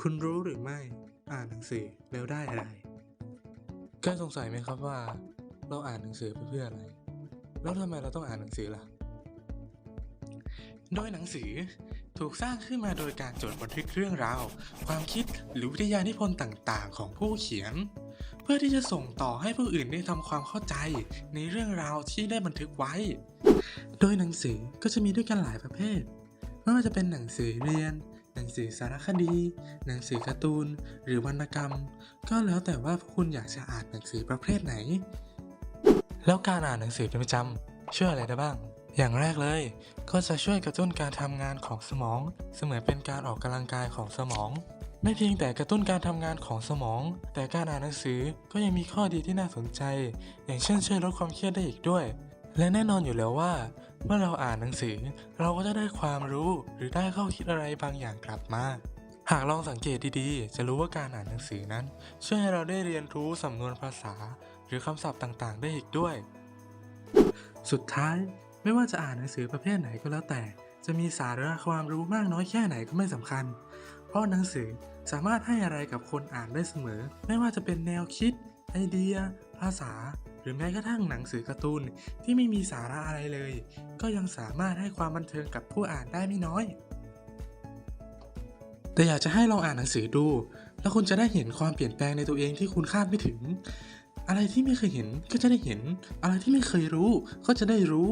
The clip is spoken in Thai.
คุณรู้หรือไม่อ่านหนังสือแล้วได้อะไรแกสงสัยไหมครับว่า เราอ่านหนังสือไปเพื่ออะไร แล้วทำไมเราต้องอ่านหนังสือล่ะ โดยหนังสือถูกสร้างขึ้นมาโดยการจดบันทึกเรื่องราว ความคิดหรือวิทยานิพนธ์ต่าง ๆ ของผู้เขียน เพื่อที่จะส่งต่อให้ผู้อื่นได้ทำความเข้าใจในเรื่องราวที่ได้บันทึกไว้ โดยหนังสือก็จะมีด้วยกันหลายประเภท ไม่ว่าจะเป็นหนังสือเรียน หนังสือสารคดี หนังสือการ์ตูน หรือวรรณกรรม ก็แล้วแต่ว่าพวกคุณอยากจะอ่านหนังสือประเภทไหน แล้วการอ่านหนังสือเป็นประจำช่วยอะไรได้บ้าง อย่างแรกเลย ก็จะช่วยกระตุ้นการทำงานของสมอง เสมือนเป็นการออกกำลังกายของสมอง ไม่เพียงแต่กระตุ้นการทำงานของสมอง แต่การอ่านหนังสือก็ยังมีข้อดีที่น่าสนใจ อย่างเช่นช่วยลดความเครียดได้อีกด้วย และแน่นอนอยู่แล้วว่า เมื่อเราอ่านหนังสือ เราก็จะได้ความรู้หรือได้ข้อคิดอะไรบางอย่างกลับมาหากลองสังเกตดีๆ จะรู้ว่าการอ่านหนังสือนั้น ช่วยให้เราได้เรียนรู้สำนวนภาษา หรือคำศัพท์ต่างๆ ได้อีกด้วย สุดท้ายไม่ว่าจะอ่านหนังสือประเภทไหนก็แล้วแต่ จะมีสาระความรู้มากน้อยแค่ไหนก็ไม่สำคัญ เพราะหนังสือสามารถให้อะไรกับคนอ่านได้เสมอ ไม่ว่าจะเป็นแนวคิด ไอเดีย ภาษา หรือแม้กระทั่งหนังสือการ์ตูนที่ไม่มีสาระอะไรเลย ก็ยังสามารถให้ความบันเทิงกับผู้อ่านได้ไม่น้อย แต่อยากจะให้ลองอ่านหนังสือดู แล้วคุณจะได้เห็นความเปลี่ยนแปลงในตัวเองที่คุณคาดไม่ถึง อะไรที่ไม่เคยเห็นก็จะได้เห็น อะไรที่ไม่เคยรู้ก็จะได้รู้